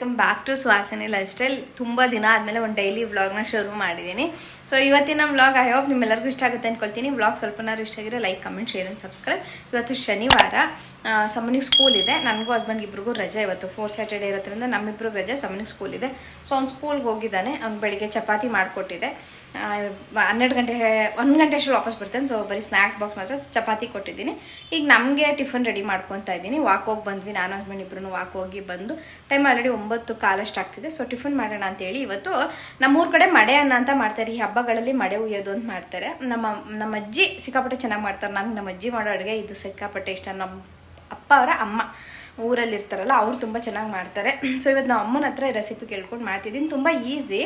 Welcome back to Suhasini lifestyle. ತುಂಬ ದಿನ ಆದಮೇಲೆ ಒಂದು ಡೈಲಿ ವ್ಲಾಗ್ನ ಶುರು ಮಾಡಿದ್ದೀನಿ ಸೊ ಇವತ್ತಿನ ವ್ಲಾಗ್ ಐ ಹೋಪ್ ನಿಮ್ಮೆಲ್ಲರಿಗೂ ಇಷ್ಟ ಆಗುತ್ತೆ ಅಂದ್ಕೊಳ್ತೀನಿ ವ್ಲಾಗ್ ಸ್ವಲ್ಪನಾರು ಇಷ್ಟ ಆಗಿರೋ like comment share and subscribe ಇವತ್ತು ಶನಿವಾರ ಸಮನಿಗೆ ಸ್ಕೂಲ್ ಇದೆ. ನನಗೂ ಹಸ್ಬೆಂಡ್ಗೆ ಇಬ್ರಿಗೂ ರಜೆ ಇವತ್ತು. ಫೋರ್ ಸ್ಯಾಟರ್ಡೆ ಇರೋದ್ರಿಂದ ನಮ್ಮಿಬ್ರಿಗೂ ರಜೆ, ಸಮನಿಗೆ ಸ್ಕೂಲ್ ಇದೆ. ಸೊ ಅವ್ನು ಸ್ಕೂಲ್ಗೆ ಹೋಗಿದ್ದಾನೆ. ಅವ್ನು ಬೆಳಿಗ್ಗೆ ಚಪಾತಿ ಮಾಡಿಕೊಟ್ಟಿದೆ. ಹನ್ನೆರಡು ಗಂಟೆ, ಒಂದು ಗಂಟೆ ಅಷ್ಟು ವಾಪಸ್ ಬರ್ತಾನೆ. ಸೊ ಬರೀ ಸ್ನ್ಯಾಕ್ಸ್ ಬಾಕ್ಸ್ ಮಾತ್ರ ಚಪಾತಿ ಕೊಟ್ಟಿದ್ದೀನಿ. ಈಗ ನಮಗೆ ಟಿಫನ್ ರೆಡಿ ಮಾಡ್ಕೊತಾ ಇದ್ದೀನಿ. ವಾಕ್ ಹೋಗಿ ಬಂದ್ವಿ. ನಾನು ಹಸ್ಬೆಂಡ್ ಇಬ್ಬರು ವಾಕ್ ಹೋಗಿ ಬಂದು ಟೈಮ್ ಆಲ್ರೆಡಿ ಒಂಬತ್ತು ಕಾಲಷ್ಟು ಆಗ್ತಿದೆ. ಸೊ ಟಿಫನ್ ಮಾಡೋಣ ಅಂತೇಳಿ ಇವತ್ತು ನಮ್ಮೂರ ಕಡೆ ಮಡೆ ಅನ್ನ ಅಂತ ಮಾಡ್ತಾರೆ. ಈ ಹಬ್ಬಗಳಲ್ಲಿ ಮಡೆ ಉಯ್ಯೋದು ಅಂತ ಮಾಡ್ತಾರೆ. ನಮ್ಮ ನಮ್ಮ ಅಜ್ಜಿ ಸಿಕ್ಕಾಪಟ್ಟೆ ಚೆನ್ನಾಗಿ ಮಾಡ್ತಾರೆ. ನಂಗೆ ನಮ್ಮ ಅಜ್ಜಿ ಮಾಡೋ ಅಡುಗೆ ಇದು ಸಿಕ್ಕಾಪಟ್ಟೆ ಇಷ್ಟ. ನಮ್ಮ ಅಪ್ಪ ಅವರ ಅಮ್ಮ. ಊರಲ್ಲಿ ಇರ್ತಾರಲ್ಲ ಅವ್ರು ತುಂಬ ಚೆನ್ನಾಗಿ ಮಾಡ್ತಾರೆ. ಸೊ ಇವತ್ತು ನಾವು ಅಮ್ಮನ ಹತ್ರ ರೆಸಿಪಿ ಕೇಳ್ಕೊಂಡು ಮಾಡ್ತಿದ್ದೀನಿ. ತುಂಬ ಈಸಿ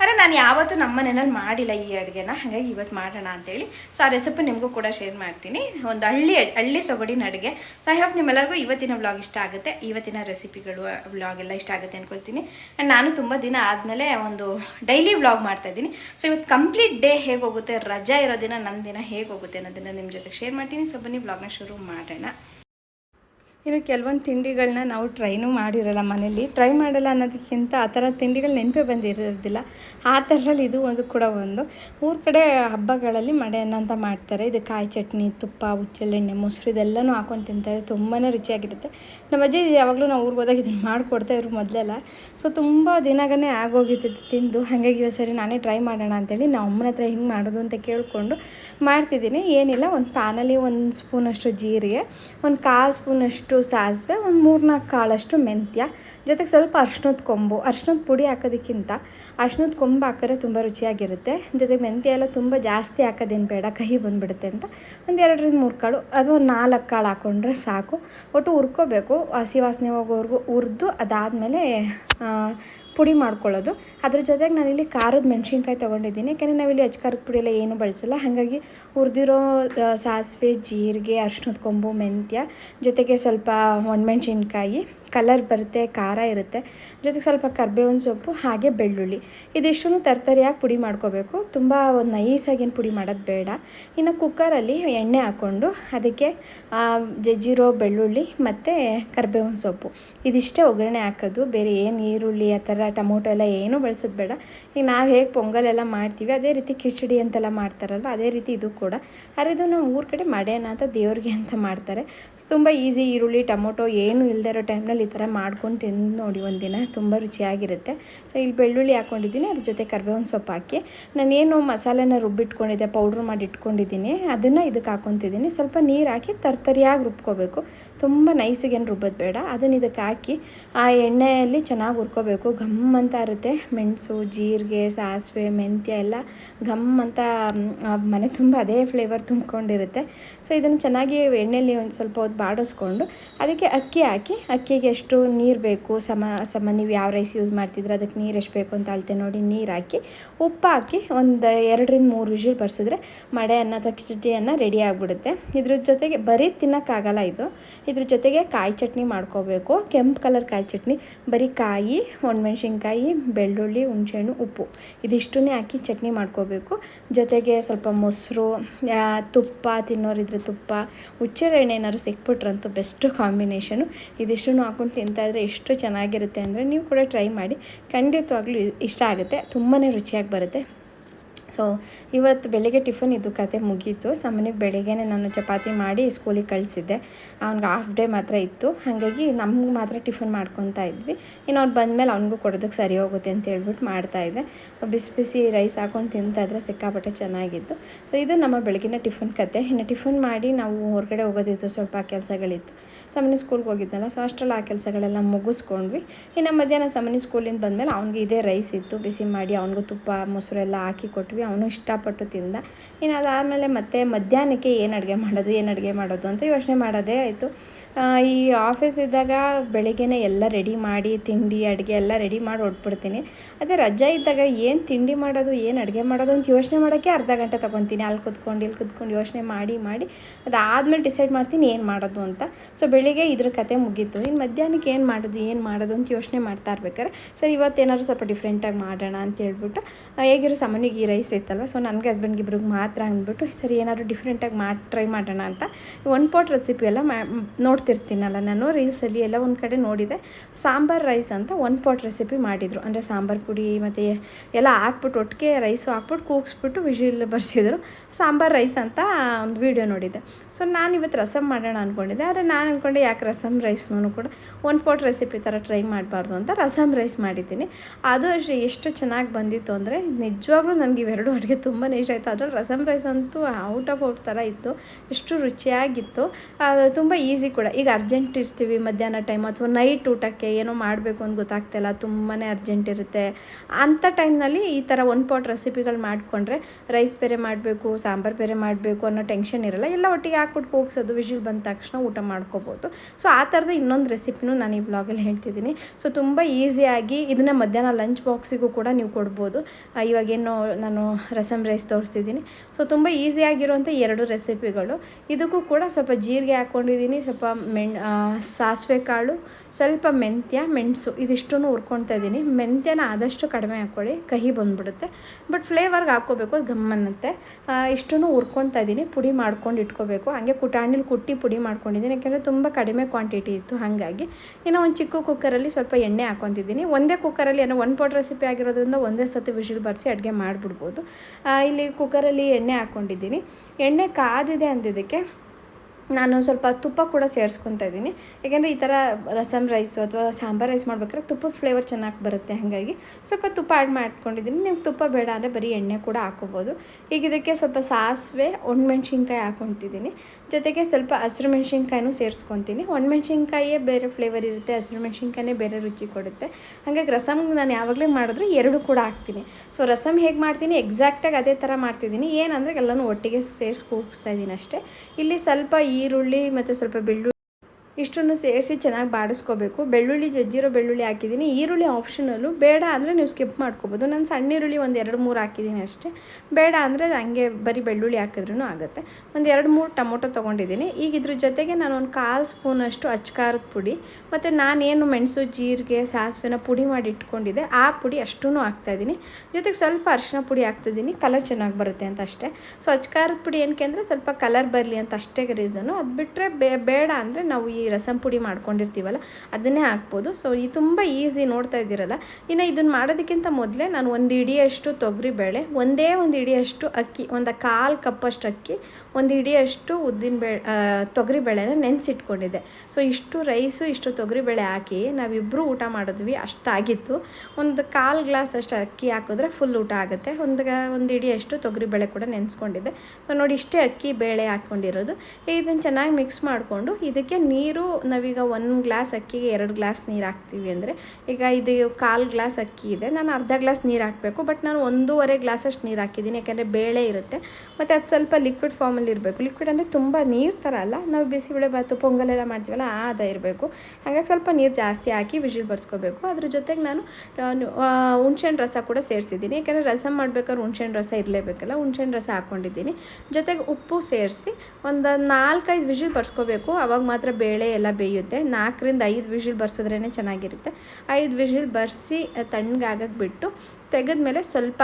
ಆದರೆ ನಾನು ಯಾವತ್ತೂ ನಮ್ಮ ಮನೆಯಲ್ಲಿ ಮಾಡಿಲ್ಲ ಈ ಅಡುಗೆನ. ಹಾಗಾಗಿ ಇವತ್ತು ಮಾಡೋಣ ಅಂತೇಳಿ. ಸೊ ಆ ರೆಸಿಪಿ ನಿಮಗೂ ಕೂಡ ಶೇರ್ ಮಾಡ್ತೀನಿ. ಒಂದು ಹಳ್ಳಿ ಹಳ್ಳಿ ಸೊಗಡಿನ ಅಡುಗೆ. ಸೊ ಐ ಹೋಪ್ ನಿಮ್ಮೆಲ್ಲರಿಗೂ ಇವತ್ತಿನ ವ್ಲಾಗ್ ಇಷ್ಟ ಆಗುತ್ತೆ. ಇವತ್ತಿನ ರೆಸಿಪಿಗಳು ವ್ಲಾಗ್ ಎಲ್ಲ ಇಷ್ಟ ಆಗುತ್ತೆ ಅಂದ್ಕೊಳ್ತೀನಿ ಆ್ಯಂಡ್ ನಾನು ತುಂಬ ದಿನ ಆದಮೇಲೆ ಒಂದು ಡೈಲಿ ವ್ಲಾಗ್ ಮಾಡ್ತಾಯಿದ್ದೀನಿ ಸೊ ಇವತ್ತು ಕಂಪ್ಲೀಟ್ ಡೇ ಹೇಗೆ ಹೋಗುತ್ತೆ, ರಜಾ ಇರೋ ದಿನ ನನ್ನ ದಿನ ಹೇಗೆ ಹೋಗುತ್ತೆ ಅನ್ನೋದನ್ನು ನಿಮ್ಮ ಜೊತೆ ಶೇರ್ ಮಾಡ್ತೀನಿ. ಸೊ ಬನ್ನಿ ವ್ಲಾಗ್ನ ಶುರು ಮಾಡೋಣ. ಇನ್ನು ಕೆಲವೊಂದು ತಿಂಡಿಗಳನ್ನ ನಾವು ಟ್ರೈನೂ ಮಾಡಿರಲ್ಲ ಮನೇಲಿ ಟ್ರೈ ಮಾಡಲ್ಲ ಅನ್ನೋದಕ್ಕಿಂತ ಆ ಥರ ತಿಂಡಿಗಳು ನೆನಪೇ ಬಂದಿರೋದಿಲ್ಲ. ಆ ಥರದಲ್ಲಿ ಇದು ಒಂದು ಕೂಡ ಒಂದು. ಊರ ಕಡೆ ಹಬ್ಬಗಳಲ್ಲಿ ಮಡೆ ಅನ್ನ ಅಂತ ಮಾಡ್ತಾರೆ. ಇದು ಕಾಯಿ ಚಟ್ನಿ, ತುಪ್ಪ ಹುಚ್ಚೆಳ್ಳೆಣ್ಣೆ ಮೊಸರು ಇದೆಲ್ಲನೂ ಹಾಕೊಂಡು ತಿಂತಾರೆ. ತುಂಬಾ ರುಚಿಯಾಗಿರುತ್ತೆ. ನಮ್ಮ ಅಜ್ಜಿ ಯಾವಾಗಲೂ ನಾವು ಊರಿಗೆ ಹೋದಾಗ ಇದನ್ನು ಮಾಡಿಕೊಡ್ತಾ ಇದ್ರು ಮೊದಲೆಲ್ಲ. ಸೊ, ತುಂಬ ದಿನಗಳೇ ಆಗೋಗಿತ್ತು ತಿಂದು. ಹಾಗಾಗಿ ಇವತ್ತು ಸರಿ ನಾನೇ ಟ್ರೈ ಮಾಡೋಣ ಅಂತೇಳಿ ನಾವು ಅಮ್ಮನ ಹತ್ರ ಹಿಂಗೆ ಮಾಡೋದು ಅಂತ ಕೇಳಿಕೊಂಡು ಮಾಡ್ತಿದ್ದೀನಿ. ಏನಿಲ್ಲ, ಒಂದು ಪ್ಯಾನಲ್ಲಿ ಒಂದು ಸ್ಪೂನಷ್ಟು ಜೀರಿಗೆ, ಒಂದು ಕಾಲು ಸ್ಪೂನಷ್ಟು ಸಾಸಿವೆ, ಒಂದು ಮೂರ್ನಾಲ್ಕು ಕಾಳಷ್ಟು ಮೆಂತ್ಯ, ಜೊತೆಗೆ ಸ್ವಲ್ಪ ಅರ್ಶಿನದ ಕೊಂಬು. ಅರ್ಶಿನದ ಪುಡಿ ಹಾಕೋದಕ್ಕಿಂತ ಅರ್ಶಿನದ ಕೊಂಬು ಹಾಕಿದ್ರೆ ತುಂಬ ರುಚಿಯಾಗಿರುತ್ತೆ. ಜೊತೆಗೆ ಮೆಂತ್ಯ ಎಲ್ಲ ತುಂಬ ಜಾಸ್ತಿ ಹಾಕೋದೇನು ಬೇಡ, ಕಹಿ ಬಂದುಬಿಡುತ್ತೆ ಅಂತ. ಒಂದು ಎರಡರಿಂದ ಮೂರು ಕಾಳು, ಅಥವಾ ಒಂದು ನಾಲ್ಕು ಕಾಳು ಹಾಕ್ಕೊಂಡ್ರೆ ಸಾಕು. ಒಟ್ಟು ಹುರ್ಕೋಬೇಕು. ಹಸಿ ವಾಸನೆ ಹೋಗೋವರೆಗೂ ಹುರಿದು ಅದಾದಮೇಲೆ ಪುಡಿ ಮಾಡ್ಕೊಳ್ಳೋದು. ಅದ್ರ ಜೊತೆಗೆ ನಾನಿಲ್ಲಿ ಖಾರದ ಮೆಣಸಿನ್ಕಾಯಿ ತೊಗೊಂಡಿದ್ದೀನಿ. ಯಾಕೆಂದರೆ ನಾವಿಲ್ಲಿ ಅಚ್ಚ ಖಾರದ ಪುಡಿ ಎಲ್ಲ ಏನೂ ಬಳಸಲ್ಲ. ಹಾಗಾಗಿ ಹುರಿದಿರೋ ಸಾಸಿವೆ, ಜೀರಿಗೆ, ಅರ್ಶಿನದ ಕೊಂಬು, ಮೆಂತ್ಯ, ಜೊತೆಗೆ ಸ್ವಲ್ಪ ಒಣಮೆಣ್ಸಿನ್ಕಾಯಿ. ಕಲರ್ ಬರುತ್ತೆ, ಖಾರ ಇರುತ್ತೆ. ಜೊತೆಗೆ ಸ್ವಲ್ಪ ಕರ್ಬೇವಿನ ಸೊಪ್ಪು, ಹಾಗೆ ಬೆಳ್ಳುಳ್ಳಿ. ಇದಿಷ್ಟನ್ನು ತರ್ತರಿಯಾಗಿ ಪುಡಿ ಮಾಡ್ಕೋಬೇಕು. ತುಂಬ ಒಂದು ನೈಸಾಗೇನು ಪುಡಿ ಮಾಡೋದು ಬೇಡ. ಇನ್ನು ಕುಕ್ಕರಲ್ಲಿ ಎಣ್ಣೆ ಹಾಕ್ಕೊಂಡು ಅದಕ್ಕೆ ಜಜ್ಜಿರೋ ಬೆಳ್ಳುಳ್ಳಿ ಮತ್ತು ಕರ್ಬೇವಿನ ಸೊಪ್ಪು. ಇದಿಷ್ಟೇ ಒಗ್ಗರಣೆ ಹಾಕೋದು. ಬೇರೆ ಏನು ಈರುಳ್ಳಿ, ಆ ಥರ ಟೊಮೊಟೊ ಎಲ್ಲ ಏನೂ ಬಳಸೋದು ಬೇಡ. ಈಗ ನಾವು ಹೇಗೆ ಪೊಂಗಲ್ ಎಲ್ಲ ಮಾಡ್ತೀವಿ, ಅದೇ ರೀತಿ ಕಿಚಡಿ ಅಂತೆಲ್ಲ ಮಾಡ್ತಾರಲ್ವ, ಅದೇ ರೀತಿ ಇದು ಕೂಡ. ಆದರೆ ಇದು ನಾವು ಊರ ಕಡೆ ಮಡೇನ ಅಂತ ದೇವ್ರಿಗೆ ಅಂತ ಮಾಡ್ತಾರೆ. ತುಂಬ ಈಸಿ ಈರುಳ್ಳಿ, ಟೊಮೊಟೊ ಏನು ಇಲ್ಲದೆ ಇರೋ ಟೈಮ್ನಲ್ಲಿ ಈ ಥರ ಮಾಡ್ಕೊಂಡು ತಿಂದು ನೋಡಿ ಒಂದಿನ ತುಂಬ ರುಚಿಯಾಗಿರುತ್ತೆ. ಸೊ, ಇಲ್ಲಿ ಬೆಳ್ಳುಳ್ಳಿ ಹಾಕ್ಕೊಂಡಿದ್ದೀನಿ, ಅದ್ರ ಜೊತೆ ಕರ್ಬೇವಿನ ಸೊಪ್ಪು ಹಾಕಿ. ನಾನೇನು ಮಸಾಲೆನ ರುಬ್ಬಿಟ್ಕೊಂಡಿದ್ದೆ, ಪೌಡ್ರ್ ಮಾಡಿ ಇಟ್ಕೊಂಡಿದ್ದೀನಿ. ಅದನ್ನು ಇದಕ್ಕೆ ಹಾಕ್ಕೊತಿದ್ದೀನಿ. ಸ್ವಲ್ಪ ನೀರು ಹಾಕಿ ತರ್ತರಿಯಾಗಿ ರುಬ್ಕೋಬೇಕು. ತುಂಬ ನೈಸಿಗೇನು ರುಬ್ಬೋದು ಬೇಡ. ಅದನ್ನು ಇದಕ್ಕೆ ಹಾಕಿ ಆ ಎಣ್ಣೆಯಲ್ಲಿ ಚೆನ್ನಾಗಿ ಹುರ್ಕೋಬೇಕು. ಘಮ್ ಅಂತ ಇರುತ್ತೆ. ಮೆಣಸು, ಜೀರಿಗೆ, ಸಾಸಿವೆ, ಮೆಂತ್ಯ ಎಲ್ಲ ಘಮ್ ಅಂತ ಮನೆ ತುಂಬ ಅದೇ ಫ್ಲೇವರ್ ತುಂಬ್ಕೊಂಡಿರುತ್ತೆ. ಸೊ, ಇದನ್ನು ಚೆನ್ನಾಗಿ ಎಣ್ಣೆಯಲ್ಲಿ ಒಂದು ಸ್ವಲ್ಪ ಹೊತ್ತು ಬಾಡಿಸ್ಕೊಂಡು ಅದಕ್ಕೆ ಅಕ್ಕಿ ಹಾಕಿ, ಅಕ್ಕಿಗೆ ಎಷ್ಟು ನೀರು ಬೇಕು, ಸಮ ಸಮ ನೀವು ಯಾವ ರೈಸ್ ಯೂಸ್ ಮಾಡ್ತಿದ್ರೆ ಅದಕ್ಕೆ ನೀರು ಎಷ್ಟು ಬೇಕು ಅಂತ ಅಳ್ತೆ ನೋಡಿ ನೀರು ಹಾಕಿ, ಉಪ್ಪು ಹಾಕಿ ಒಂದು ಎರಡರಿಂದ ಮೂರು ವಿಷಲ್ ಬರ್ಸಿದ್ರೆ ಮಡೆ ಅನ್ನ ಕಿಚಡಿ ಅನ್ನ ರೆಡಿ ಆಗಿಬಿಡುತ್ತೆ. ಇದ್ರ ಜೊತೆಗೆ ಬರೀ ತಿನ್ನೋಕ್ಕಾಗಲ್ಲ ಇದು. ಇದ್ರ ಜೊತೆಗೆ ಕಾಯಿ ಚಟ್ನಿ ಮಾಡ್ಕೋಬೇಕು. ಕೆಂಪು ಕಲರ್ ಕಾಯಿ ಚಟ್ನಿ, ಬರೀ ಕಾಯಿ, ಒಣಮೆಣ್ಸಿನ್ಕಾಯಿ, ಬೆಳ್ಳುಳ್ಳಿ, ಹುಣಸೆಹಣ್ಣು, ಉಪ್ಪು ಇದಿಷ್ಟನ್ನೇ ಹಾಕಿ ಚಟ್ನಿ ಮಾಡ್ಕೋಬೇಕು. ಜೊತೆಗೆ ಸ್ವಲ್ಪ ಮೊಸರು ತುಪ್ಪ, ತಿನ್ನೋರಿದ್ರೆ ತುಪ್ಪ ಹುಚ್ಚೆರಣ್ಣೆ ಏನಾದ್ರು ಸಿಕ್ಬಿಟ್ರಂತೂ ಬೆಸ್ಟ್ ಕಾಂಬಿನೇಷನು ಇದಿಷ್ಟನ್ನು ಹಾಕ್ಕೊಂಡು ತಿಂತಾಯಿದ್ರೆ ಎಷ್ಟು ಚೆನ್ನಾಗಿರುತ್ತೆ ಅಂದರೆ ನೀವು ಕೂಡ ಟ್ರೈ ಮಾಡಿ ಖಂಡಿತವಾಗ್ಲೂ ಇಷ್ಟ ಆಗುತ್ತೆ. ತುಂಬಾ ರುಚಿಯಾಗಿ ಬರುತ್ತೆ. ಸೊ ಇವತ್ತು ಬೆಳಿಗ್ಗೆ ಟಿಫನ್ ಇದು ಕತೆ ಮುಗೀತು. ಸಾಮಾನ್ಯಕ್ಕೆ ಬೆಳಿಗ್ಗೆ ನಾನು ಚಪಾತಿ ಮಾಡಿ ಸ್ಕೂಲಿಗೆ ಕಳಿಸಿದ್ದೆ. ಅವ್ನಿಗೆ ಹಾಫ್ ಡೇ ಮಾತ್ರ ಇತ್ತು. ಹಾಗಾಗಿ ನಮ್ಗೆ ಮಾತ್ರ ಟಿಫನ್ ಮಾಡ್ಕೊತಾ ಇದ್ವಿ. ಇನ್ನು ಅವ್ನು ಬಂದಮೇಲೆ ಅವ್ನಿಗೂ ಕೊಡೋದಕ್ಕೆ ಸರಿ ಹೋಗುತ್ತೆ ಅಂತ ಹೇಳ್ಬಿಟ್ಟು ಮಾಡ್ತಾಯಿದ್ದೆ ಬಿಸಿ ಬಿಸಿ ರೈಸ್ ಹಾಕೊಂಡು ತಿಂತಾಯಿದ್ರೆ ಸಿಕ್ಕಾಪಟ್ಟೆ ಚೆನ್ನಾಗಿತ್ತು. ಸೊ ಇದು ನಮ್ಮ ಬೆಳಗಿನ ಟಿಫನ್ ಕತೆ. ಇನ್ನು ಟಿಫನ್ ಮಾಡಿ ನಾವು ಹೊರಗಡೆ ಹೋಗೋದಿತ್ತು. ಸ್ವಲ್ಪ ಕೆಲಸಗಳಿತ್ತು. ಸಾಮಾನ್ಯ ಸ್ಕೂಲ್ಗೆ ಹೋಗಿದ್ನಲ್ಲ ಸೊ ಅಷ್ಟರಲ್ಲಿ ಆ ಕೆಲಸಗಳೆಲ್ಲ ಮುಗಿಸ್ಕೊಂಡ್ವಿ. ಇನ್ನು ಮಧ್ಯಾಹ್ನ ಸಾಮಾನ್ಯ ಸ್ಕೂಲಿಂದ ಬಂದಮೇಲೆ ಅವ್ನಿಗೆ ಇದೇ ರೈಸ್ ಇತ್ತು. ಬಿಸಿ ಮಾಡಿ ಅವ್ನಿಗೂ ತುಪ್ಪ ಮೊಸರು ಎಲ್ಲ ಹಾಕಿ ಕೊಟ್ವಿ. ಅವನು ಇಷ್ಟಪಟ್ಟು ತಿಂದ. ಇನ್ನು ಅದಾದಮೇಲೆ ಮತ್ತೆ ಮಧ್ಯಾಹ್ನಕ್ಕೆ ಏನು ಅಡುಗೆ ಮಾಡೋದು, ಏನು ಅಡುಗೆ ಮಾಡೋದು ಅಂತ ಯೋಚನೆ ಮಾಡೋದೇ ಆಯಿತು. ಈ ಆಫೀಸ್ ಇದ್ದಾಗ ಬೆಳಿಗ್ಗೆನೇ ಎಲ್ಲ ರೆಡಿ ಮಾಡಿ, ತಿಂಡಿ, ಅಡುಗೆ ಎಲ್ಲ ರೆಡಿ ಮಾಡಿ ಹೊಟ್ಬಿಡ್ತೀನಿ. ಅದೇ ರಜೆ ಇದ್ದಾಗ ಏನು ತಿಂಡಿ ಮಾಡೋದು, ಏನು ಅಡುಗೆ ಮಾಡೋದು ಅಂತ ಯೋಚನೆ ಮಾಡೋಕ್ಕೆ ಅರ್ಧ ಗಂಟೆ ತೊಗೊತೀನಿ. ಅಲ್ಲಿ ಕುತ್ಕೊಂಡು, ಇಲ್ಲಿ ಕುತ್ಕೊಂಡು ಯೋಚನೆ ಮಾಡಿ ಮಾಡಿ ಅದಾದಮೇಲೆ ಡಿಸೈಡ್ ಮಾಡ್ತೀನಿ ಏನು ಮಾಡೋದು ಅಂತ. ಸೊ ಬೆಳಿಗ್ಗೆ ಇದ್ರ ಕತೆ ಮುಗೀತು. ಇನ್ನು ಮಧ್ಯಾಹ್ನಕ್ಕೆ ಏನು ಮಾಡೋದು ಏನು ಮಾಡೋದು ಅಂತ ಯೋಚನೆ ಮಾಡ್ತಾ ಇರ್ಬೇಕಾರೆ, ಸರಿ ಇವತ್ತೇನಾದ್ರು ಸ್ವಲ್ಪ ಡಿಫ್ರೆಂಟಾಗಿ ಮಾಡೋಣ ಅಂತ ಹೇಳ್ಬಿಟ್ಟು ಹೇಗಿರೋ ಸಾಮಾನ್ಯಗೆ ಈ ರೈಸ್ ಇತ್ತಲ್ವ? ಸೊ ನನಗೆ ಹಸ್ಬೆಂಡ್ಗೆ ಇಬ್ರಿಗೆ ಮಾತ್ರ ಅಂದ್ಬಿಟ್ಟು, ಸರಿ ಏನಾದರೂ ಡಿಫ್ರೆಂಟಾಗಿ ಮಾಡಿ ಟ್ರೈ ಮಾಡೋಣ ಅಂತ. ಒನ್ ಪಾಟ್ ರೆಸಿಪಿ ಎಲ್ಲ ಮಾ ನೋಡ್ತಿರ್ತೀನಲ್ಲ, ನಾನು ರೀಲ್ಸಲ್ಲಿ ಎಲ್ಲ ಒಂದು ಕಡೆ ನೋಡಿದೆ. ಸಾಂಬಾರ್ ರೈಸ್ ಅಂತ ಒಂದು ಪಾಟ್ ರೆಸಿಪಿ ಮಾಡಿದರು. ಅಂದರೆ ಸಾಂಬಾರ್ ಪುಡಿ ಮತ್ತು ಎಲ್ಲ ಹಾಕ್ಬಿಟ್ಟು, ಒಟ್ಟಿಗೆ ರೈಸು ಹಾಕ್ಬಿಟ್ಟು, ಕೂಗಿಸ್ಬಿಟ್ಟು ವಿಜಿಲ್ ಬರ್ಸಿದ್ರು. ಸಾಂಬಾರ್ ರೈಸ್ ಅಂತ ಒಂದು ವೀಡಿಯೋ ನೋಡಿದ್ದೆ ಸೊ ನಾನು ಇವತ್ತು ರಸಮ್ ಮಾಡೋಣ ಅಂದ್ಕೊಂಡಿದ್ದೆ ಆದರೆ ನಾನು ಅಂದ್ಕೊಂಡೆ ಯಾಕೆ ರಸಮ್ ರೈಸ್ನೂ ಕೂಡ ಒನ್ ಪಾಟ್ ರೆಸಿಪಿ ಥರ ಟ್ರೈ ಮಾಡಬಾರ್ದು ಅಂತ ರಸಮ್ ರೈಸ್ ಮಾಡಿದ್ದೀನಿ. ಅದು ಅಷ್ಟೇ, ಎಷ್ಟು ಚೆನ್ನಾಗಿ ಬಂದಿತ್ತು ಅಂದರೆ ನಿಜವಾಗ್ಲೂ ನನಗೆ ಇವೆರಡು ಅಡುಗೆ ತುಂಬಾ ಇಷ್ಟ ಆಯಿತು. ಅದರಲ್ಲಿ ರಸಮ್ ರೈಸ್ ಅಂತೂ ಔಟ್ ಆಫ್ ಔಟ್ ಥರ ಇತ್ತು. ಎಷ್ಟು ರುಚಿಯಾಗಿತ್ತು. ತುಂಬ ಈಸಿ ಕೂಡ. ಈಗ ಅರ್ಜೆಂಟ್ ಇರ್ತೀವಿ ಮಧ್ಯಾಹ್ನ ಟೈಮ್ ಅಥವಾ ನೈಟ್ ಊಟಕ್ಕೆ ಏನೋ ಮಾಡಬೇಕು ಅಂತ ಗೊತ್ತಾಗ್ತಿಲ್ಲ ತುಂಬಾ ಅರ್ಜೆಂಟ್ ಇರುತ್ತೆ. ಅಂಥ ಟೈಮ್ನಲ್ಲಿ ಈ ಥರ ಒನ್ ಪಾಟ್ ರೆಸಿಪಿಗಳು ಮಾಡಿಕೊಂಡ್ರೆ ರೈಸ್ ಬೇರೆ ಮಾಡಬೇಕು, ಸಾಂಬಾರು ಬೇರೆ ಮಾಡಬೇಕು ಅನ್ನೋ ಟೆನ್ಷನ್ ಇರಲ್ಲ. ಎಲ್ಲ ಒಟ್ಟಿಗೆ ಹಾಕ್ಬಿಟ್ಟು ಕೂಗ್ಸೋದು ವಿಷಿಲ್ ಬಂದ ತಕ್ಷಣ ಊಟ ಮಾಡ್ಕೋಬೋದು. ಸೊ ಆ ಥರದ ಇನ್ನೊಂದು ರೆಸಿಪಿನೂ ನಾನು ಈ ಬ್ಲಾಗಲ್ಲಿ ಹೇಳ್ತಿದ್ದೀನಿ. ಸೊ ತುಂಬ ಈಸಿಯಾಗಿ ಇದನ್ನು ಮಧ್ಯಾಹ್ನ ಲಂಚ್ ಬಾಕ್ಸಿಗೂ ಕೂಡ ನೀವು ಕೊಡ್ಬೋದು. ಇವಾಗೇನು ನಾನು ರಸಮ್ ರೈಸ್ ತೋರಿಸ್ತಿದ್ದೀನಿ. ಸೊ ತುಂಬ ಈಸಿಯಾಗಿರುವಂಥ ಎರಡು ರೆಸಿಪಿಗಳು ಇದಕ್ಕೂ ಕೂಡ ಸ್ವಲ್ಪ ಜೀರಿಗೆ ಹಾಕ್ಕೊಂಡಿದ್ದೀನಿ ಸ್ವಲ್ಪ ಮೆಣ್ ಸಾಸಿವೆ ಕಾಳು, ಸ್ವಲ್ಪ ಮೆಂತ್ಯ, ಮೆಣಸು ಇದಿಷ್ಟು ಹುರ್ಕೊಳ್ತಾ ಇದ್ದೀನಿ. ಮೆಂತ್ಯನ ಆದಷ್ಟು ಕಡಿಮೆ ಹಾಕ್ಕೊಳ್ಳಿ. ಕಹಿ ಬಂದುಬಿಡುತ್ತೆ. ಬಟ್ ಫ್ಲೇವರ್ಗೆ ಹಾಕ್ಕೋಬೇಕು ಗಮ್ಮನ್ನುತ್ತೆ ಇಷ್ಟೂ ಹುರ್ಕೊಳ್ತಾ ಇದ್ದೀನಿ. ಪುಡಿ ಮಾಡ್ಕೊಂಡು ಇಟ್ಕೋಬೇಕು. ಹಾಗೆ ಕುಟಾಣಿಲಿ ಕುಟ್ಟಿ ಪುಡಿ ಮಾಡ್ಕೊಂಡಿದ್ದೀನಿ. ಯಾಕೆಂದರೆ ತುಂಬ ಕಡಿಮೆ ಕ್ವಾಂಟಿಟಿ ಇತ್ತು ಹಾಗಾಗಿ. ಇನ್ನು ಒಂದು ಚಿಕ್ಕ ಕುಕ್ಕರಲ್ಲಿ ಸ್ವಲ್ಪ ಎಣ್ಣೆ ಹಾಕ್ಕೊತಿದ್ದೀನಿ. ಒಂದೇ ಕುಕ್ಕರಲ್ಲಿ ಏನೋ ಒನ್ ಪಾಟ್ ರೆಸಿಪಿ ಆಗಿರೋದ್ರಿಂದ ಒಂದೇ ಸತಿ ವಿಷಿಲ್ ಬರೆಸಿ ಅಡುಗೆ ಮಾಡಿಬಿಡ್ಬೋದು. ಇಲ್ಲಿ ಕುಕ್ಕರಲ್ಲಿ ಎಣ್ಣೆ ಹಾಕ್ಕೊಂಡಿದ್ದೀನಿ. ಎಣ್ಣೆ ಕಾದಿದೆ ಅಂದಿದ್ದಕ್ಕೆ ನಾನು ಸ್ವಲ್ಪ ತುಪ್ಪ ಕೂಡ ಸೇರಿಸ್ಕೊತಾ ಇದ್ದೀನಿ. ಯಾಕೆಂದರೆ ಈ ಥರ ರಸಮ್ ರೈಸು ಅಥವಾ ಸಾಂಬಾರ್ ರೈಸ್ ಮಾಡ್ಬೇಕಾದ್ರೆ ತುಪ್ಪದ ಫ್ಲೇವರ್ ಚೆನ್ನಾಗಿ ಬರುತ್ತೆ ಹಾಗಾಗಿ ಸ್ವಲ್ಪ ತುಪ್ಪ ಆ್ಯಡ್ ಮಾಡ್ಕೊಂಡಿದ್ದೀನಿ. ನಿಮ್ಗೆ ತುಪ್ಪ ಬೇಡ ಅಂದರೆ ಬರೀ ಎಣ್ಣೆ ಕೂಡ ಹಾಕೋಬೋದು ಈಗ ಇದಕ್ಕೆ ಸ್ವಲ್ಪ ಸಾಸಿವೆ, ಒಣಮೆಣ್ಸಿನ್ಕಾಯಿ ಹಾಕ್ಕೊತಿದ್ದೀನಿ. ಜೊತೆಗೆ ಸ್ವಲ್ಪ ಹಸಿರು ಮೆಣಸಿನ್ಕಾಯಿನೂ ಸೇರಿಸ್ಕೊತೀನಿ ಒಣಮೆಣ್ಸಿನ್ಕಾಯೇ ಬೇರೆ ಫ್ಲೇವರ್ ಇರುತ್ತೆ, ಹಸಿರು ಮೆಣಸಿನ್ಕಾಯೇ ಬೇರೆ ರುಚಿ ಕೊಡುತ್ತೆ. ಹಾಗಾಗಿ ರಸಮ್ ನಾನು ಯಾವಾಗಲೇ ಮಾಡಿದ್ರು ಎರಡು ಕೂಡ ಹಾಕ್ತೀನಿ. ಸೊ ರಸಮ್ ಹೇಗೆ ಮಾಡ್ತೀನಿ? ಎಕ್ಸಾಕ್ಟಾಗಿ ಅದೇ ಥರ ಮಾಡ್ತಿದ್ದೀನಿ. ಏನಂದರೆ ಎಲ್ಲನೂ ಒಟ್ಟಿಗೆ ಸೇರಿಸಿ ಇದ್ದೀನಿ ಅಷ್ಟೇ. ಇಲ್ಲಿ ಸ್ವಲ್ಪ ಈರುಳ್ಳಿ ಮತ್ತು ಸ್ವಲ್ಪ ಬೆಳ್ಳುಳ್ಳಿ ಇಷ್ಟನ್ನು ಸೇರಿಸಿ ಚೆನ್ನಾಗಿ ಬಾಡಿಸ್ಕೋಬೇಕು. ಬೆಳ್ಳುಳ್ಳಿ, ಜಜ್ಜಿರೋ ಬೆಳ್ಳುಳ್ಳಿ ಹಾಕಿದ್ದೀನಿ. ಈರುಳ್ಳಿ ಆಪ್ಷನಲ್ಲು ಬೇಡ ಅಂದರೆ ನೀವು ಸ್ಕಿಪ್ ಮಾಡ್ಕೋಬೋದು. ನಾನು ಸಣ್ಣ ಈರುಳ್ಳಿ ಒಂದು ಎರಡು ಮೂರು ಹಾಕಿದ್ದೀನಿ ಅಷ್ಟೇ. ಬೇಡ ಅಂದರೆ ಹಂಗೆ ಬರೀ ಬೆಳ್ಳುಳ್ಳಿ ಹಾಕಿದ್ರೂ ಆಗುತ್ತೆ. ಒಂದು ಎರಡು ಮೂರು ಟೊಮೊಟೊ ತೊಗೊಂಡಿದ್ದೀನಿ. ಈಗ ಇದ್ರ ಜೊತೆಗೆ ನಾನು ಒಂದು ಕಾಲು ಸ್ಪೂನಷ್ಟು ಅಚ್ಕಾರದ ಪುಡಿ ಮತ್ತು ನಾನೇನು ಮೆಣಸು, ಜೀರಿಗೆ, ಸಾಸಿವೆನ ಪುಡಿ ಮಾಡಿ ಇಟ್ಕೊಂಡಿದ್ದೆ, ಆ ಪುಡಿ ಅಷ್ಟೂ ಹಾಕ್ತಾಯಿದ್ದೀನಿ ಜೊತೆಗೆ ಸ್ವಲ್ಪ ಅರಿಶಿನ ಪುಡಿ ಹಾಕ್ತಿದ್ದೀನಿ ಕಲರ್ ಚೆನ್ನಾಗಿ ಬರುತ್ತೆ ಅಂತ ಅಷ್ಟೇ. ಸೊ ಅಚ್ಕಾರದ ಪುಡಿ ಏನಕ್ಕೆ ಅಂದರೆ ಸ್ವಲ್ಪ ಕಲರ್ ಬರಲಿ ಅಂತ ಅಷ್ಟೇ ರೀಸನ್ನು ಅದು ಬಿಟ್ಟರೆ ಬೇಡ ಅಂದರೆ ನಾವು ರಸಂ ಪುಡಿ ಮಾಡ್ಕೊಂಡಿರ್ತೀವಲ್ಲ, ಅದನ್ನೇ ಹಾಕ್ಬೋದು. ಸೊ ಇದು ತುಂಬ ಈಸಿ ನೋಡ್ತಾ ಇದ್ದೀರಲ್ಲ. ಇನ್ನು ಇದನ್ನು ಮಾಡೋದಕ್ಕಿಂತ ಮೊದಲೇ ನಾನು ಒಂದು ಇಡಿಯಷ್ಟು ತೊಗರಿಬೇಳೆ, ಒಂದೇ ಒಂದು ಇಡಿಯಷ್ಟು ಅಕ್ಕಿ, ಒಂದು ಕಾಲು ಕಪ್ಪಷ್ಟು ಅಕ್ಕಿ, ಒಂದು ಇಡಿಯಷ್ಟು ಉದ್ದಿನ ಬೇಳೆ ತೊಗರಿಬೇಳೆನ ನೆನೆಸಿಟ್ಕೊಂಡಿದ್ದೆ. ಸೊ ಇಷ್ಟು ರೈಸು, ಇಷ್ಟು ತೊಗರಿಬೇಳೆ ಹಾಕಿ ನಾವಿಬ್ಬರು ಊಟ ಮಾಡಿದ್ವಿ, ಅಷ್ಟಾಗಿತ್ತು. ಒಂದು ಕಾಲು ಗ್ಲಾಸ್ ಅಷ್ಟು ಅಕ್ಕಿ ಹಾಕಿದ್ರೆ ಫುಲ್ ಊಟ ಆಗುತ್ತೆ. ಒಂದು ಒಂದು ಇಡಿಯಷ್ಟು ತೊಗರಿಬೇಳೆ ಕೂಡ ನೆನೆಸ್ಕೊಂಡಿದ್ದೆ. ಸೊ ನೋಡಿ ಇಷ್ಟೇ ಅಕ್ಕಿ, ಬೇಳೆ ಹಾಕ್ಕೊಂಡಿರೋದು. ಇದನ್ನು ಚೆನ್ನಾಗಿ ಮಿಕ್ಸ್ ಮಾಡಿಕೊಂಡು ಇದಕ್ಕೆ ನೀರು ನಾವೀಗ ಒಂದು ಗ್ಲಾಸ್ ಅಕ್ಕಿಗೆ ಎರಡು ಗ್ಲಾಸ್ ನೀರು ಹಾಕ್ತೀವಿ ಅಂದರೆ, ಈಗ ಇದು ಕಾಲು ಗ್ಲಾಸ್ ಅಕ್ಕಿ ಇದೆ, ನಾನು ಅರ್ಧ ಗ್ಲಾಸ್ ನೀರು ಹಾಕಬೇಕು ಬಟ್ ನಾನು ಒಂದೂವರೆ ಗ್ಲಾಸಷ್ಟು ನೀರು ಹಾಕಿದ್ದೀನಿ, ಯಾಕೆಂದರೆ ಬೇಳೆ ಇರುತ್ತೆ, ಮತ್ತು ಅದು ಸ್ವಲ್ಪ ಲಿಕ್ವಿಡ್ ಫಾರ್ಮಲ್ಲಿ ಇರಬೇಕು. ಲಿಕ್ವಿಡ್ ಅಂದರೆ ತುಂಬ ನೀರು ಥರ ಅಲ್ಲ, ನಾವು ಬಿಸಿಬೇಳೆ ಭಾತು ಪೊಂಗಲೆಲ್ಲ ಮಾಡ್ತೀವಲ್ಲ, ಆ ಅದ ಇರಬೇಕು. ಹಾಗಾಗಿ ಸ್ವಲ್ಪ ನೀರು ಜಾಸ್ತಿ ಹಾಕಿ ವಿಜಿಲ್ ಬರ್ಸ್ಕೋಬೇಕು. ಅದ್ರ ಜೊತೆಗೆ ನಾನು ಹುಣ್ಸೆಹಣ್ಣು ರಸ ಕೂಡ ಸೇರಿಸಿದ್ದೀನಿ, ಯಾಕೆಂದರೆ ರಸ ಮಾಡಬೇಕಾದ್ರೆ ಹುಣ್ಸೆಹಣ್ಣು ರಸ ಇರಲೇಬೇಕಲ್ಲ, ಹುಣ್ಸೆಹಣ್ಣು ರಸ ಹಾಕ್ಕೊಂಡಿದ್ದೀನಿ ಜೊತೆಗೆ ಉಪ್ಪು ಸೇರಿಸಿ, ಒಂದು ನಾಲ್ಕೈದು ವಿಜಿಲ್ ಬರ್ಸ್ಕೋಬೇಕು, ಅವಾಗ ಮಾತ್ರ ಬೇಳೆ ಎಲ್ಲ ಬೇಯುತ್ತೆ. ನಾಲ್ಕರಿಂದ ಐದು ವಿಷಿಲ್ ಬರ್ಸಿದ್ರೇ ಚೆನ್ನಾಗಿರುತ್ತೆ. ಐದು ವಿಷಿಲ್ ಬರ್ಸಿ ತಣ್ಣಗಾಗಕ್ಕೆ ಬಿಟ್ಟು ತೆಗೆದ್ಮೇಲೆ ಸ್ವಲ್ಪ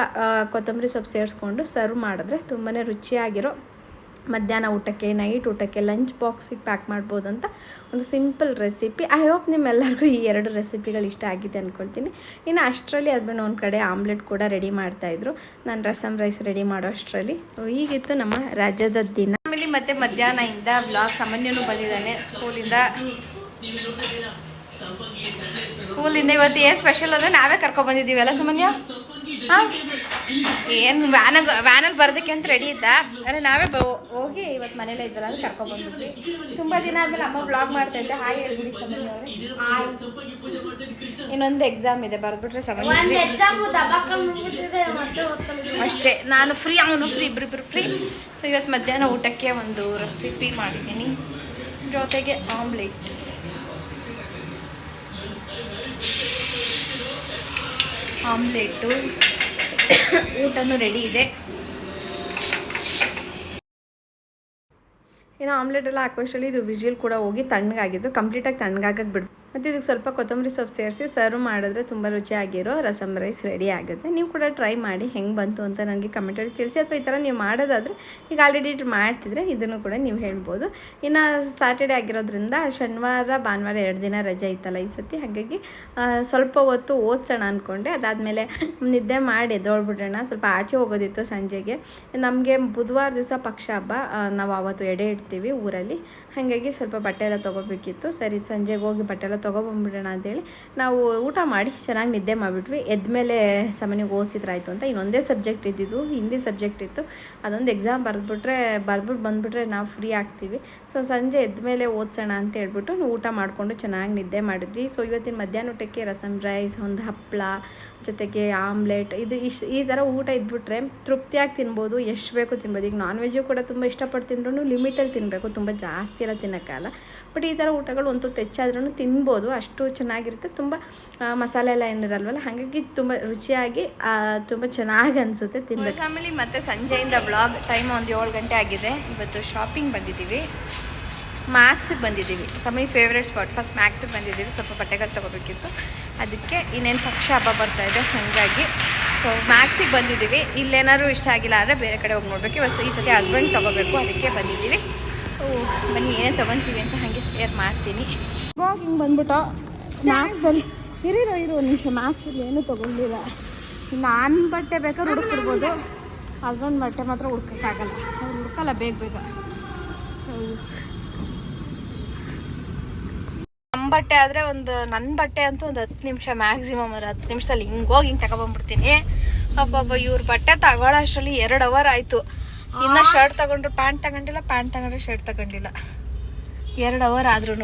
ಕೊತ್ತಂಬರಿ ಸೊಪ್ಪು ಸೇರಿಸ್ಕೊಂಡು ಸರ್ವ್ ಮಾಡಿದ್ರೆ ತುಂಬಾ ರುಚಿಯಾಗಿರೋ ಮಧ್ಯಾಹ್ನ ಊಟಕ್ಕೆ ನೈಟ್ ಊಟಕ್ಕೆ ಲಂಚ್ ಬಾಕ್ಸಿಗೆ ಪ್ಯಾಕ್ ಮಾಡ್ಬೋದು ಅಂತ ಒಂದು ಸಿಂಪಲ್ ರೆಸಿಪಿ ಐ ಹೋಪ್ ನಿಮ್ಮೆಲ್ಲರಿಗೂ ಈ ಎರಡು ರೆಸಿಪಿಗಳು ಇಷ್ಟ ಆಗಿದೆ ಅಂದ್ಕೊಳ್ತೀನಿ ಇನ್ನು ಅಷ್ಟರಲ್ಲಿ ಅದನ್ನು ಒಂದು ಕಡೆ ಆಮ್ಲೆಟ್ ಕೂಡ ರೆಡಿ ಮಾಡ್ತಾಯಿದ್ರು ನಾನು ರಸಮ್ ರೈಸ್ ರೆಡಿ ಮಾಡೋ ಅಷ್ಟರಲ್ಲಿ. ಹೀಗಿತ್ತು ನಮ್ಮ ರಾಜ್ಯದ ದಿನ. ಮತ್ತೆ ಮಧ್ಯಾಹ್ನದಿಂದ ಬ್ಲಾಗ್ ಸಾಮಾನ್ಯನು ಬಂದಿದ್ದಾನೆ ಸ್ಕೂಲಿಂದ. ಸ್ಕೂಲಿಂದ ಇವತ್ತು ಏನು ಸ್ಪೆಷಲ್ ಅಂದರೆ ನಾವೇ ಕರ್ಕೊಂಡ್ ಬಂದಿದ್ದೀವಿ ಅಲ್ಲ ಸಾಮಾನ್ಯ? ಏನು ವ್ಯಾನಾಗ ವ್ಯಾನಲ್ಲಿ ಬರೋದಕ್ಕೆ ಅಂತ ರೆಡಿ ಇದ್ದ. ಅಂದರೆ ನಾವೇ ಬ ಹೋಗಿ ಇವತ್ತು ಮನೇಲೆ ಇದ್ವಲ್ಲ ಅಂತ ಕರ್ಕೊಂಡ್ಬಂದ್ವಿ ತುಂಬ ದಿನ ಆದ್ಮೇಲೆ ಅಮ್ಮ ಬ್ಲಾಗ್ ಮಾಡ್ತಾ ಇದ್ದೆ. ಹಾಗೆ ಹೇಳ್ಬಿಡಿ ಸಮನ್ಯ ಅವರೇ. ಇನ್ನೊಂದು ಎಕ್ಸಾಮ್ ಇದೆ. ಬರೆದ್ಬಿಟ್ರೆ ಸಮನ್ಯ ಅಷ್ಟೇ. ನಾನು ಫ್ರೀ ಅವನು ಫ್ರೀ ಇಬ್ರು ಫ್ರೀ ಸೊ ಇವತ್ತು ಮಧ್ಯಾಹ್ನ ಊಟಕ್ಕೆ ಒಂದು ರೆಸಿಪಿ ಮಾಡಿದ್ದೀನಿ. ಜೊತೆಗೆ ಆಮ್ಲೆಟ್ ಆಮ್ಲೆಟ್ಟು ಊಟನೂ ರೆಡಿ ಇದೆ. ಏನೋ ಆಮ್ಲೆಟ್ ಎಲ್ಲ ಹಾಕೋಷ್ಟರಲ್ಲಿ ಇದು ವಿಜಿಲ್ ಕೂಡ ಹೋಗಿ ತಣ್ಣಗಾಗಿದ್ದು, ಕಂಪ್ಲೀಟಾಗಿ ತಣ್ಣಗಾಗಕ್ಕೆ ಬಿಡ್ ಮತ್ತು ಇದಕ್ಕೆ ಸ್ವಲ್ಪ ಕೊತ್ತಂಬರಿ ಸೊಪ್ಪು ಸೇರಿಸಿ ಸರ್ವ್ ಮಾಡಿದ್ರೆ ತುಂಬ ರುಚಿಯಾಗಿರೋ ರಸಮ್ ರೈಸ್ ರೆಡಿ ಆಗುತ್ತೆ. ನೀವು ಕೂಡ ಟ್ರೈ ಮಾಡಿ ಹೆಂಗೆ ಬಂತು ಅಂತ ನನಗೆ ಕಮೆಂಟಲ್ಲಿ ತಿಳಿಸಿ. ಅಥವಾ ಈ ಥರ ನೀವು ಮಾಡೋದಾದರೆ ಈಗ ಆಲ್ರೆಡಿ ಮಾಡ್ತಿದ್ರೆ ಇದನ್ನು ಕೂಡ ನೀವು ಹೇಳ್ಬೋದು. ಇನ್ನು ಸ್ಯಾಟರ್ಡೆ ಆಗಿರೋದ್ರಿಂದ ಶನಿವಾರ, ಭಾನುವಾರ ಎರಡು ದಿನ ರಜೆ ಇತ್ತಲ್ಲ ಈ ಸತಿ ಹಾಗಾಗಿ ಸ್ವಲ್ಪ ಹೊತ್ತು ಓದ್ಸೋಣ ಅಂದ್ಕೊಂಡೆ ಅದಾದಮೇಲೆ ನಿದ್ದೆ ಮಾಡಿ ಎದ್ದೋಳ್ಬಿಡೋಣ. ಸ್ವಲ್ಪ ಆಚೆ ಹೋಗೋದಿತ್ತು ಸಂಜೆಗೆ. ನಮಗೆ ಬುಧವಾರ ದಿವಸ ಪಕ್ಷ ಹಬ್ಬ. ನಾವು ಆವತ್ತು ಎಡೆ ಇಡ್ತೀವಿ ಊರಲ್ಲಿ. ಹಾಗಾಗಿ ಸ್ವಲ್ಪ ಬಟ್ಟೆ ಎಲ್ಲ ತೊಗೋಬೇಕಿತ್ತು. ಸರಿ, ಸಂಜೆಗೆ ಹೋಗಿ ಬಟ್ಟೆ ಎಲ್ಲ ತೊಗೊಬಂದ್ಬಿಡೋಣ ಅಂತೇಳಿ ನಾವು ಊಟ ಮಾಡಿ ಚೆನ್ನಾಗಿ ನಿದ್ದೆ ಮಾಡಿಬಿಟ್ವಿ. ಎದ್ಮೇಲೆ ಸಾಮಾನ್ಯವಾಗಿ ಓದಿಸಿದ್ರಾಯ್ತು ಅಂತ ಇನ್ನೊಂದೇ ಸಬ್ಜೆಕ್ಟ್ ಇದ್ದಿದ್ದು, ಹಿಂದಿ ಸಬ್ಜೆಕ್ಟ್ ಇತ್ತು. ಅದೊಂದು ಎಕ್ಸಾಮ್ ಬರೆದ್ಬಿಟ್ರೆ ಬರ್ಬಿಟ್ಟು ಬಂದುಬಿಟ್ರೆ ನಾವು ಫ್ರೀ ಆಗ್ತೀವಿ. ಸೊ ಸಂಜೆ ಎದ್ಮೇಲೆ ಓದಿಸೋಣ ಅಂತ ಹೇಳ್ಬಿಟ್ಟು ಊಟ ಮಾಡಿಕೊಂಡು ಚೆನ್ನಾಗಿ ನಿದ್ದೆ ಮಾಡಿದ್ವಿ. ಸೊ ಇವತ್ತಿನ ಮಧ್ಯಾಹ್ನ ಊಟಕ್ಕೆ ರಸಮ್ ರೈಸ್ ಒಂದು ಹಪ್ಪಳ ಜೊತೆಗೆ ಆಮ್ಲೆಟ್, ಇದು ಇಷ್ಟು ಈ ಥರ ಊಟ ಇದ್ಬಿಟ್ರೆ ತೃಪ್ತಿಯಾಗಿ ತಿನ್ಬೋದು, ಎಷ್ಟು ಬೇಕು ತಿನ್ಬೋದು. ಈಗ ನಾನ್ ವೆಜ್ಜು ಕೂಡ ತುಂಬ ಇಷ್ಟಪಟ್ಟು ತಿಂದ್ರೂ ಲಿಮಿಟಲ್ಲಿ ತಿನ್ನಬೇಕು ತುಂಬ ಜಾಸ್ತಿ ಎಲ್ಲ ತಿನ್ನೋಕ್ಕಾಗಲ್ಲ. ಬಟ್ ಈ ಥರ ಊಟಗಳು ಒಂದು ತೆಚ್ಚಾದ್ರೂ ಹೆಚ್ಚಾದ್ರೂ ತಿನ್ಬೋದು, ಅಷ್ಟು ಚೆನ್ನಾಗಿರುತ್ತೆ. ತುಂಬ ಮಸಾಲೆ ಎಲ್ಲ ಏನಿರಲ್ವಲ್ಲ, ಹಾಗಾಗಿ ತುಂಬ ರುಚಿಯಾಗಿ ತುಂಬ ಚೆನ್ನಾಗಿ ಅನಿಸುತ್ತೆ ತಿನ್ಬೇಕು. ಆಮೇಲೆ ಮತ್ತೆ ಸಂಜೆಯಿಂದ ಬ್ಲಾಗ್ ಟೈಮ್ ಒಂದು ಏಳು ಗಂಟೆ ಆಗಿದೆ. ಇವತ್ತು ಶಾಪಿಂಗ್ ಬಂದಿದ್ದೀವಿ. ಮ್ಯಾಕ್ಸಿಗೆ ಬಂದಿದ್ದೀವಿ. ಸಮಯ ಫೇವ್ರೇಟ್ ಸ್ಪಾಟ್ ಫಸ್ಟ್ ಮ್ಯಾಕ್ಸಿಗೆ ಬಂದಿದ್ದೀವಿ. ಸ್ವಲ್ಪ ಬಟ್ಟೆಗಳು ತೊಗೋಬೇಕಿತ್ತು. ಅದಕ್ಕೆ ಇನ್ನೇನು ಪಕ್ಷ ಹಬ್ಬ ಬರ್ತಾ ಇದೆ, ಹಾಗಾಗಿ. ಸೊ ಮ್ಯಾಕ್ಸಿಗೆ ಬಂದಿದ್ದೀವಿ. ಇಲ್ಲೇನಾದ್ರು ಇಷ್ಟ ಆಗಿಲ್ಲ ಅಂದರೆ ಬೇರೆ ಕಡೆ ಹೋಗಿ ನೋಡಬೇಕು. ಇವತ್ತು ಈ ಸತಿ ಹಸ್ಬೆಂಡ್ ತೊಗೋಬೇಕು, ಅದಕ್ಕೆ ಬಂದಿದ್ದೀವಿ. ಬನ್ನಿ ಏನೇನು ತೊಗೊತೀವಿ ಅಂತ ಹಾಗೆ ಶೇರ್ ಮಾಡ್ತೀನಿ. ಹಿಂಗೆ ಬಂದ್ಬಿಟ್ಟು ಮ್ಯಾಕ್ಸಲ್ಲಿ ಇರಿರೋ ಇರೋ ಒಂದು ನಿಮಿಷ ಮ್ಯಾಕ್ಸಲ್ಲಿ ಏನೂ ತೊಗೊಂಡಿಲ್ಲ. ನಾನು ಬಟ್ಟೆ ಬೇಕಾದ್ರೆ ಹುಡುಕಿರ್ಬೋದು ಹಸ್ಬೆಂಡ್ ಬಟ್ಟೆ ಮಾತ್ರ ಹುಡ್ಕೋಕ್ಕಾಗಲ್ಲ ಅವ್ರು ಹುಡ್ಕಲ್ಲ ಬೇಗ ಬೇಗ. ನಮ್ಮ ಬಟ್ಟೆ ಆದರೆ ಒಂದು ನನ್ನ ಬಟ್ಟೆ ಅಂತೂ ಒಂದು ಹತ್ತು ನಿಮಿಷ ಮ್ಯಾಕ್ಸಿಮಮ್ ಅವ್ರು ಹತ್ತು ನಿಮಿಷದಲ್ಲಿ ಹಿಂಗೆ ಹೋಗಿ ಹಿಂಗೆ ತಗೊಬಂದ್ಬಿಡ್ತೀನಿ ಅಬ್ಬಬ್ಬ ಇವ್ರ ಬಟ್ಟೆ ತಗೊಳ್ಳೋ ಅಷ್ಟರಲ್ಲಿ ಎರಡು ಅವರ್ ಆಯಿತು. ಇನ್ನು ಶರ್ಟ್ ತಗೊಂಡ್ರು ಪ್ಯಾಂಟ್ ತಗೊಂಡಿಲ್ಲ ಪ್ಯಾಂಟ್ ತಗೊಂಡ್ರೆ ಶರ್ಟ್ ತಗೊಂಡಿಲ್ಲ. ಎರಡು ಅವರ್ ಆದ್ರೂ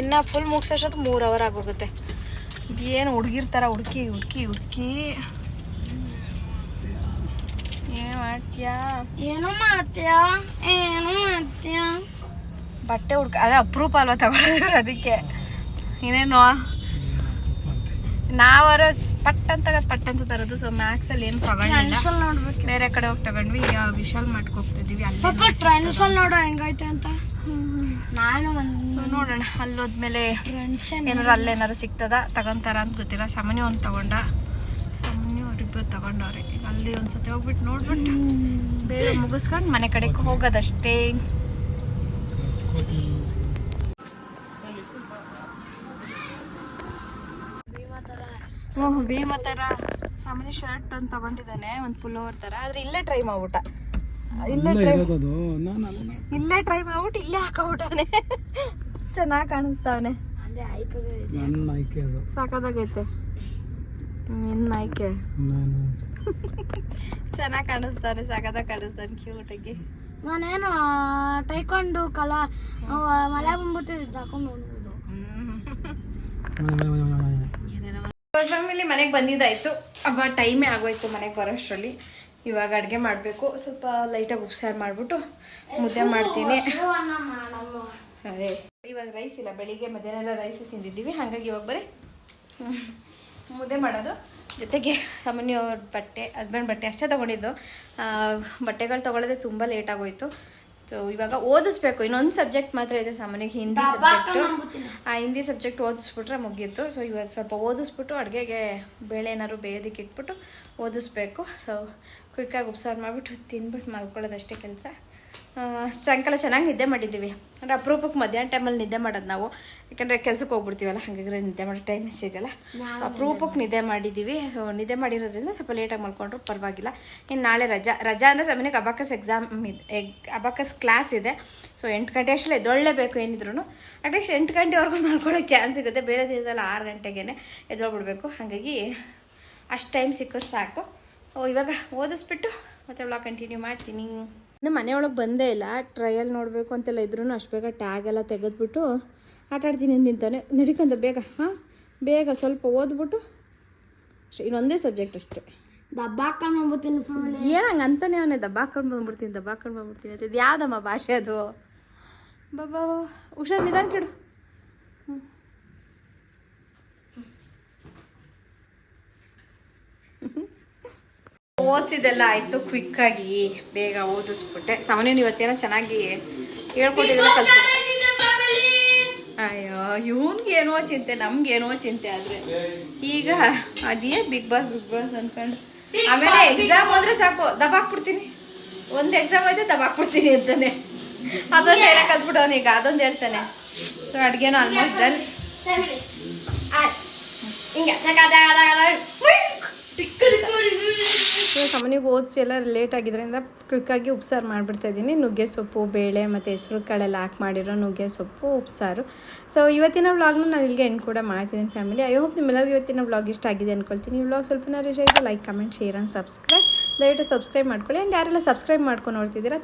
ಇನ್ನ ಫುಲ್ ಮುಗಿಸೋಷ್ಟು ಮೂರು ಅವರ್ ಆಗೋಗುತ್ತೆ. ಏನು ಹುಡುಗಿರ್ತಾರ ಹುಡುಕಿ ಹುಡುಕಿ ಹುಡುಕಿ. ಏನು ಮಾಡ್ತೀಯಾ? ಏನು ಮಾತ್ಯಾ ಏನು ಮಾತ್ಯಾ ಬಟ್ಟೆ ಹುಡ್ಕ ಅದೇ ಅಪರೂಪ ಅಲ್ವಾ ತಗೊಳ್ಳೋದು ಅದಕ್ಕೆ. ಇನ್ನೇನು ನಾವರ ಪಟ್ ಅಂತ ಪಟ್ ಅಂತ ತರೋದು ಸೊ ಮ್ಯಾಕ್ಸ್ ಅಲ್ಲಿ ಏನು ತಗೊಂಡಿಲ್ಲ. ನೋಡ್ಬೇಕು. ಬೇರೆ ಕಡೆ ಹೋಗಿ ತಗೊಂಡ್ವಿ ಈಗ ವಿಶಾಲ್ ಮಾಡ್ಕೊ ಹೋಗ್ತಿದೀವಿ ಅಲ್ಲಿ ಟ್ರೆಂಡ್ಸ್ ಅಲ್ಲಿ ನೋಡೋ ಹೆಂಗೈತೆ ಅಂತ? ನಾನು ಒಂದು ನೋಡೋಣ ಅಲ್ಲಿ ಹೋದ್ಮೇಲೆ ಟ್ರೆಂಡ್ಸ್ ಏನಾರು ಅಲ್ಲೇನಾರು ಸಿಗ್ತದ? ತಗೊಂತಾರ ಅಂತ ಗೊತ್ತಿಲ್ಲ. ಸಾಮಾನ್ಯ ಒಂದು ತಗೊಂಡ. ಸಾಮಾನ್ಯ ಅವ್ರಿಬ್ಬರು ತಗೊಂಡವ್ರೆ. ಈಗ ಅಲ್ಲಿ ಒಂದ್ಸತಿ ಹೋಗ್ಬಿಟ್ಟು ನೋಡ್ಬಿಟ್ಟು ಬೇಗ ಮುಗಿಸ್ಕೊಂಡು ಮನೆ ಕಡೆಗೆ ಹೋಗೋದಷ್ಟೇ. ಹ್ಞೂ ಭೀಮ ಥರ ಸಾಮಾನ್ಯ ಶರ್ಟ್ ಒಂದು ತಗೊಂಡಿದ್ದಾನೆ ಒಂದು ಪುಲ್ಲೋವರ್ ಥರ ಆದ್ರೆ ಇಲ್ಲೇ ಟ್ರೈ ಮಾಡ್ಬಿಟ್ಟ. ಇಲ್ಲೇ ಟ್ರೈ ಇಲ್ಲೇ ಟ್ರೈ ಮಾಡ್ಬಿಟ್ಟು ಇಲ್ಲೇ ಹಾಕೋಬಿಟ್ಟವನೆ ಚೆನ್ನಾಗಿ ಕಾಣಿಸ್ತಾವನೆ. ಅದೇ ಆಯ್ತದೆ ನನ್ನ ಆಯ್ಕೆ ಅದು. ಸಾಕಾಗೈತೆ ನಿನ್ನ ಆಯ್ಕೆ ನಾನು. ಚೆನ್ನಾಗಿ ಕಾಣಿಸ್ತಾನೆ ಸಾಕಾದಾಗ ಕಾಣಿಸ್ತಾನೆ ಕ್ಯೂಟಾಗಿ ನಾನೇನು ಟೈಕೊಂಡು ಕಲಾ ಮಳೆ ಬಂದ್ಬಿಟ್ಟಿದ್ದು ಹಾಕೊಂಡು ನೋಡ್ಬೋದು. ಫ್ಯಾಮಿಲಿ ಮನೆಗೆ ಬಂದಿದ್ದಾಯಿತು. ಅಬ್ಬ ಟೈಮೇ ಆಗೋಯ್ತು ಮನೆಗೆ ಬರೋಷ್ಟರಲ್ಲಿ. ಇವಾಗ ಅಡುಗೆ ಮಾಡಬೇಕು. ಸ್ವಲ್ಪ ಲೈಟಾಗಿ ಉಪ್ಸಾರು ಮಾಡಿಬಿಟ್ಟು ಮುದ್ದೆ ಮಾಡ್ತೀನಿ. ಅದೇ. ಇವಾಗ ರೈಸ್ ಇಲ್ಲ, ಬೆಳಿಗ್ಗೆ ಮಧ್ಯಾಹ್ನ ಎಲ್ಲ ರೈಸ್ ತಿಂದಿದ್ದೀವಿ. ಹಾಗಾಗಿ ಇವಾಗ ಬರೀ ಮುದ್ದೆ ಮಾಡೋದು. ಜೊತೆಗೆ ಸಾಮಾನ್ಯ ಬಟ್ಟೆ ಹಸ್ಬೆಂಡ್ ಬಟ್ಟೆ ಅಷ್ಟೇ ತೊಗೊಂಡಿದ್ದು. ಬಟ್ಟೆಗಳು ತೊಗೊಳ್ಳೋದೇ ತುಂಬ ಲೇಟ್ ಆಗೋಯ್ತು. ಸೊ ಇವಾಗ ಓದಿಸ್ಬೇಕು. ಇನ್ನೊಂದು ಸಬ್ಜೆಕ್ಟ್ ಮಾತ್ರ ಇದೆ ಸಾಮಾನ್ಯವಾಗಿ ಹಿಂದಿ ಸಬ್ಜೆಕ್ಟು ಆ ಹಿಂದಿ ಸಬ್ಜೆಕ್ಟ್ ಓದಿಸ್ಬಿಟ್ರೆ ಮುಗೀತು. ಸೊ ಇವತ್ತು ಸ್ವಲ್ಪ ಓದಿಸ್ಬಿಟ್ಟು ಅಡುಗೆಗೆ ಬೇಳೆ ಏನಾದ್ರು ಬೇಯೋದಕ್ಕೆ ಇಟ್ಬಿಟ್ಟು ಓದಿಸ್ಬೇಕು. ಸೊ ಕ್ವಿಕ್ಕಾಗಿ ಉಪ್ಸಾರು ಮಾಡಿಬಿಟ್ಟು ತಿಂದ್ಬಿಟ್ಟು ಮಲ್ಕೊಳ್ಳೋದಷ್ಟೇ ಕೆಲಸ. ಸಾಯಂಕಾಲ ಚೆನ್ನಾಗಿ ನಿದ್ದೆ ಮಾಡಿದ್ದೀವಿ. ಅಂದರೆ ಅಪರೂಪಕ್ಕೆ ಮಧ್ಯಾಹ್ನ ಟೈಮಲ್ಲಿ ನಿದ್ದೆ ಮಾಡೋದು ನಾವು. ಯಾಕಂದರೆ ಕೆಲಸಕ್ಕೆ ಹೋಗ್ಬಿಡ್ತೀವಲ್ಲ ಹಾಗಾದ್ರೆ ನಿದ್ದೆ ಮಾಡೋ ಟೈಮ್ ಸಿಗಲ್ಲ. ಸೊ ಅಪರೂಪಕ್ಕೆ ನಿದ್ದೆ ಮಾಡಿದ್ದೀವಿ. ಸೊ ನಿದ್ದೆ ಮಾಡಿರೋದ್ರಿಂದ ಸ್ವಲ್ಪ ಲೇಟಾಗಿ ಮಲ್ಕೊಂಡ್ರು ಪರವಾಗಿಲ್ಲ. ಇನ್ನು ನಾಳೆ ರಜಾ. ರಜಾ ಅಂದರೆ ಸಮಯಕ್ಕೆ ಅಬಾಕಸ್ ಎಕ್ಸಾಮ್ ಇದೆ ಅಬಾಕಸ್ ಕ್ಲಾಸ್ ಇದೆ. ಸೊ ಎಂಟು ಗಂಟೆ ಅಷ್ಟೇ ಎದ್ದೊಳ್ಳೇಬೇಕು ಏನಿದ್ರು ಅಟ್ಲೀಸ್ಟ್ ಎಂಟು ಗಂಟೆವರೆಗೂ ಮಲ್ಕೊಳ್ಳೋಕೆ ಚಾನ್ಸ್ ಸಿಗುತ್ತೆ. ಬೇರೆ ದಿನದಲ್ಲಿ ಆರು ಗಂಟೆಗೇ ಎದ್ದೊಳ್ಬಿಡ್ಬೇಕು ಹಾಗಾಗಿ ಅಷ್ಟು ಟೈಮ್ ಸಿಕ್ಕರೆ ಸಾಕು. ಓ ಇವಾಗ ಓದಿಸ್ಬಿಟ್ಟು ಮತ್ತೆ ಬ್ಲಾಗ್ ಕಂಟಿನ್ಯೂ ಮಾಡ್ತೀನಿ. ಇನ್ನು ಮನೆಯೊಳಗೆ ಬಂದೇ ಇಲ್ಲ. ಟ್ರಯಲ್ ನೋಡಬೇಕು ಅಂತೆಲ್ಲ ಇದ್ರೂ ಅಷ್ಟು ಬೇಗ ಟ್ಯಾಗ್ ಎಲ್ಲ ತೆಗೆದ್ಬಿಟ್ಟು ಆಟಾಡ್ತೀನಿ ಅಂದಿಂತಾನೆ ನಡಿಕಂತ ಬೇಗ ಹಾಂ? ಬೇಗ ಸ್ವಲ್ಪ ಓದ್ಬಿಟ್ಟು ಅಷ್ಟೇ ಇನ್ನೊಂದೇ ಸಬ್ಜೆಕ್ಟ್ ಅಷ್ಟೇ. ದಬ್ಬ ಹಾಕೊಂಡು ಹೋಗ್ಬಿಡ್ತೀನಿ ಫ್ಯಾಮಿಲಿ ಏನು ಹಂಗೆ ಅಂತಾನೆ ಅವನೇ ದಬ್ಬಾಕೊಂಡು ಬಂದ್ಬಿಡ್ತೀನಿ ದಬ್ಬಾಕೊಂಡು ಬಂದ್ಬಿಡ್ತೀನಿ ಅಂತ ಇದು ಯಾವುದಮ್ಮ ಭಾಷೆ ಅದು? ಬಾಬಾ ಹುಷಾರ್ ನಿಧಾನ ಕೆಡು ಓದಿಸಿದೆಲ್ಲ ಆಯಿತು ಕ್ವಿಕ್ಕಾಗಿ ಬೇಗ ಓದಿಸ್ಬಿಟ್ಟೆ ಸಾಮಾನ್ಯ ಇವತ್ತೇನೋ ಚೆನ್ನಾಗಿ ಹೇಳ್ಕೊಟ್ಟಿದ್ದೆಲ್ಲ ಕಲ್ತು ಅಯ್ಯೋ ಇವನ್ಗೆ ಏನೋ ಚಿಂತೆ ನಮ್ಗೇನೋ ಚಿಂತೆ ಆದ್ರೆ ಈಗ ಅದೇ ಬಿಗ್ ಬಾಸ್ ಬಿಗ್ ಬಾಸ್ ಅನ್ಕೊಂಡು ಆಮೇಲೆ ಎಕ್ಸಾಮ್ ಹೋದ್ರೆ ಸಾಕು ದಬಾಕ್ಬಿಡ್ತೀನಿ ಒಂದು ಎಕ್ಸಾಮ್ ಐತೆ ದಬಾಕ್ಬಿಡ್ತೀನಿ ಅಂತಾನೆ ಅದೊಂದು ಹೇಳಕ್ ಕಲ್ತ್ಬಿಟ್ಟು ಅವನೀಗ ಅದೊಂದು ಹೇಳ್ತಾನೆ ಸೊ ಅಡ್ಗೆನೂ ಆಲ್ಮೋಸ್ಟ್ ಡನ್ ಹಿಂಗೆ ಸೊ ಸಾಮಾನ್ಯವಾಗಿ ಓದಿಸಿ ಎಲ್ಲ ಲೇಟ್ ಆಗಿದ್ರಿಂದ ಕ್ವಿಕ್ಕಾಗಿ ಉಪ್ಸಾರು ಮಾಡಿಬಿಡ್ತಾ ಇದ್ದೀನಿ. ನುಗ್ಗೆ ಸೊಪ್ಪು, ಬೇಳೆ ಮತ್ತು ಹೆಸರು ಕಾಳೆಲ್ಲ ಹಾಕಿ ಮಾಡಿರೋ ನುಗ್ಗೆ ಸೊಪ್ಪು, ಉಪ್ಸಾರು. ಸೊ ಇವತ್ತಿನ ವ್ಲಾಗ್ನ ನಾನು ಇಲ್ಲಿಗೆ ಎಂಡ್ ಕೂಡ ಮಾಡ್ತಿದ್ದೀನಿ ಫ್ಯಾಮಿಲಿ ಐ ಹೋಪ್ ನಿಮ್ಮೆಲ್ಲರಿಗೂ ಇವತ್ತಿನ ವ್ಲಾಗ್ ಇಷ್ಟ ಆಗಿದೆ ಅಂದ್ಕೊಳ್ತೀನಿ ಈ ವ್ಲಾಗ್ ಸ್ವಲ್ಪ ಇಷ್ಟ ಆಗಿದೆ like comment share and subscribe ದಯವಿಟ್ಟು ಸಬ್ಸ್ಕ್ರೈಬ್ ಮಾಡ್ಕೊಳ್ಳಿ. ಆ್ಯಂಡ್ ಯಾರೆಲ್ಲ ಸಬ್ಸ್ಕ್ರೈಬ್ ಮಾಡ್ಕೊಂಡು ನೋಡ್ತಿದ್ದೀರಾ